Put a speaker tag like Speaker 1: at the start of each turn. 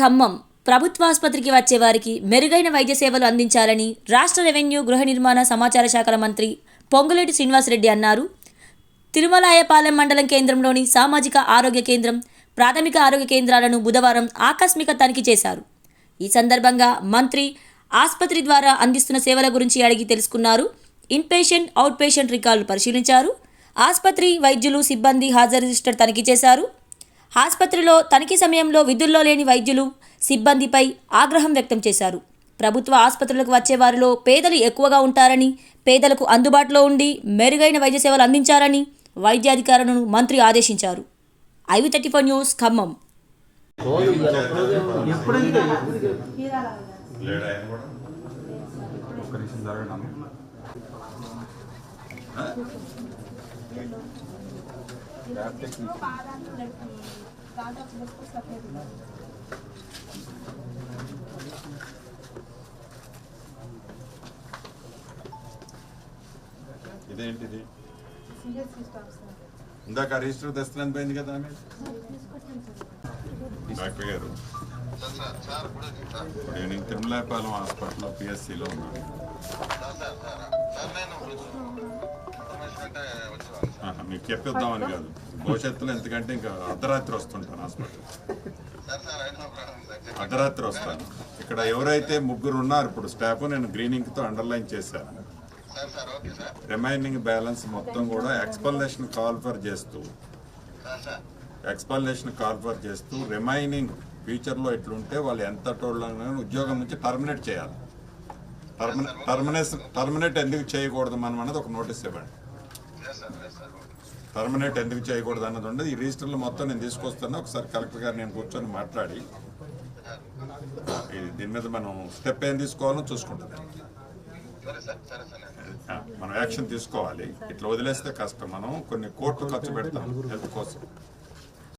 Speaker 1: ఖమ్మం. ప్రభుత్వాసుపత్రికి వచ్చే వారికి మెరుగైన వైద్య సేవలు అందించాలని రాష్ట్ర రెవెన్యూ గృహ నిర్మాణ సమాచార శాఖల మంత్రి పొంగులేటి శ్రీనివాసరెడ్డి అన్నారు. తిరుమలాయపాలెం మండలం కేంద్రంలోని సామాజిక ఆరోగ్య కేంద్రం ప్రాథమిక ఆరోగ్య కేంద్రాలను బుధవారం ఆకస్మిక తనిఖీ చేశారు. ఈ సందర్భంగా మంత్రి ఆసుపత్రి ద్వారా అందిస్తున్న సేవల గురించి అడిగి తెలుసుకున్నారు. ఇన్పేషెంట్ అవుట్ పేషెంట్ రికార్డులు పరిశీలించారు. ఆసుపత్రి వైద్యులు సిబ్బంది హాజరు రిజిస్టర్ తనిఖీ చేశారు. ఆసుపత్రిలో తనిఖీ సమయంలో విధుల్లో లేని వైద్యులు సిబ్బందిపై ఆగ్రహం వ్యక్తం చేశారు. ప్రభుత్వ ఆసుపత్రులకు వచ్చే వారిలో పేదలు ఎక్కువగా ఉంటారని పేదలకు అందుబాటులో ఉండి మెరుగైన వైద్య సేవలు అందించాలని వైద్యాధికారులను మంత్రి ఆదేశించారు. IV thirty four news Khammam.
Speaker 2: ఇదేంటిది? ఇందాక రిజిస్టర్ తెస్తున్నాను పోయింది కదా ఆమె? డాక్టర్ గారు. గుడ్ ఈవినింగ్ తిరుమలాయపాలెం హాస్పిటల్లో పిఎస్సిలో ఉన్నాను. మీకు చెప్పిద్దామని కాదు. భవిష్యత్తులో ఎందుకంటే ఇంకా అర్ధరాత్రి వస్తుంటాను హాస్పిటల్. అర్ధరాత్రి వస్తాను. ఇక్కడ ఎవరైతే ముగ్గురు ఉన్నారు ఇప్పుడు స్టాఫ్ నేను గ్రీనింగ్తో అండర్లైన్ చేశాను. రిమైనింగ్ బ్యాలెన్స్ మొత్తం కూడా ఎక్స్పల్నేషన్ కాల్ఫర్ చేస్తూ ఎక్స్పల్నేషన్ కాల్ఫర్ చేస్తూ రిమైనింగ్ ఫ్యూచర్లో ఇట్లుంటే వాళ్ళు ఎంత టోళ్ళని ఉద్యోగం నుంచి టర్మినేట్ చేయాలి. టర్మినేషన్ టర్మినేట్ ఎందుకు చేయకూడదు మనం అనేది ఒక నోటీస్ ఇవ్వండి. టర్మినేట్ ఎందుకు చేయకూడదు అన్నది ఉండదు. ఈ రిజిస్టర్లు మొత్తం నేను తీసుకొస్తాను ఒకసారి కలెక్టర్ గారు నేను కూర్చొని మాట్లాడి దీని మీద మనం స్టెప్ ఏం తీసుకోవాలో చూసుకుంటుంది ఆ, మనం యాక్షన్ తీసుకోవాలి. ఇట్లా వదిలేస్తే కష్టం. మనం కొన్ని కోట్లు ఖర్చు పెడతాం హెల్త్ కోసం.